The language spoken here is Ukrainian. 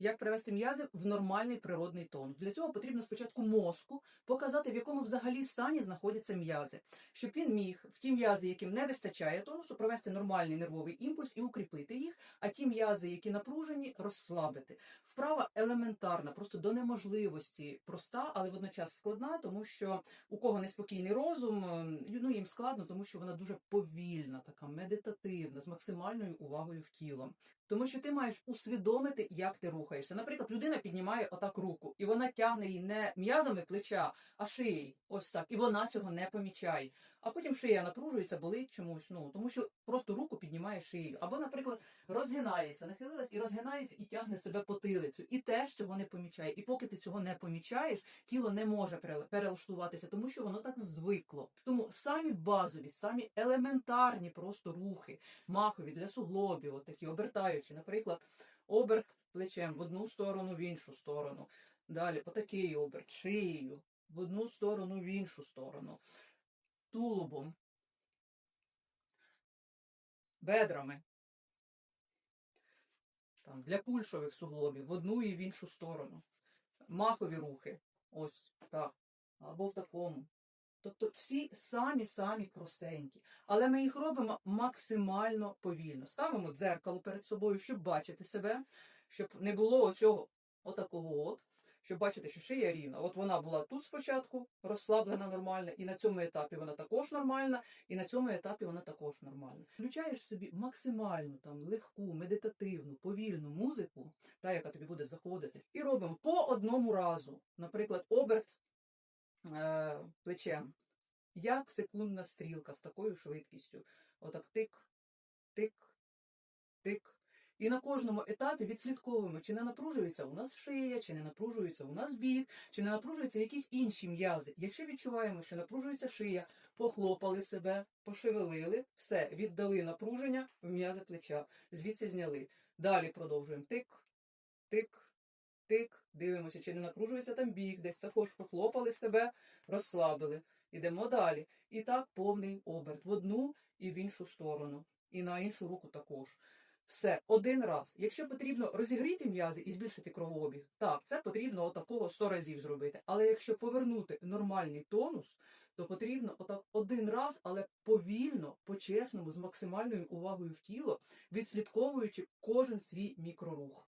Як привести м'язи в нормальний природний тон. Для цього потрібно спочатку мозку показати, в якому взагалі стані знаходяться м'язи, щоб він міг в ті м'язи, яким не вистачає тонусу, провести нормальний нервовий імпульс і укріпити їх, а ті м'язи, які напружені, розслабити. Вправа елементарна, просто до неможливості проста, але водночас складна, тому що у кого неспокійний розум, е, ну їм складно, тому що вона дуже повільна, така медитативна, з максимальною увагою в тіло. Тому що ти маєш усвідомити, як ти рухаєшся. Наприклад, людина піднімає отак руку, і вона тягне її не м'язами плеча, а шиєю. Ось так. І вона цього не помічає. А потім шия напружується, болить чомусь. Ну тому що просто руку піднімає шиєю. Або, наприклад, розгинається, нахилилась і розгинається і тягне себе потилицю. І теж цього не помічає. І поки ти цього не помічаєш, тіло не може перелаштуватися, тому що воно так звикло. Тому самі базові, самі елементарні просто рухи, махові для суглобів, от такі обертаючі, наприклад, оберт плечем в одну сторону, в іншу сторону. Далі отакий оберт, шиєю, в одну сторону, в іншу сторону, тулубом, бедрами. Там, для пульшових суглобів в одну і в іншу сторону. Махові рухи. Ось так. Або в такому. Тобто всі самі-самі простенькі. Але ми їх робимо максимально повільно. Ставимо дзеркало перед собою, щоб бачити себе, щоб не було оцього отакого от, щоб бачити, що шия рівна. От вона була тут спочатку розслаблена нормально, і на цьому етапі вона також нормальна, і на цьому етапі вона також нормальна. Включаєш собі максимальну там легку, медитативну, повільну музику, та яка тобі буде заходити, і робимо по одному разу. Наприклад, оберт е, плечем, як секундна стрілка з такою швидкістю. Отак тик, тик, тик. І на кожному етапі відслідковуємо, чи не напружується у нас шия, чи не напружується у нас бік, чи не напружуються якісь інші м'язи. Якщо відчуваємо, що напружується шия, похлопали себе, пошевелили, все, віддали напруження в м'язи плеча, звідси зняли. Далі продовжуємо тик, тик, тик, дивимося, чи не напружується там бік, десь також похлопали себе, розслабили. Ідемо далі. І так повний оберт в одну і в іншу сторону. І на іншу руку також. Все, один раз. Якщо потрібно розігріти м'язи і збільшити кровообіг, так, це потрібно отакого 100 разів зробити. Але якщо повернути нормальний тонус, то потрібно отак один раз, але повільно, по-чесному, з максимальною увагою в тіло, відслідковуючи кожен свій мікрорух.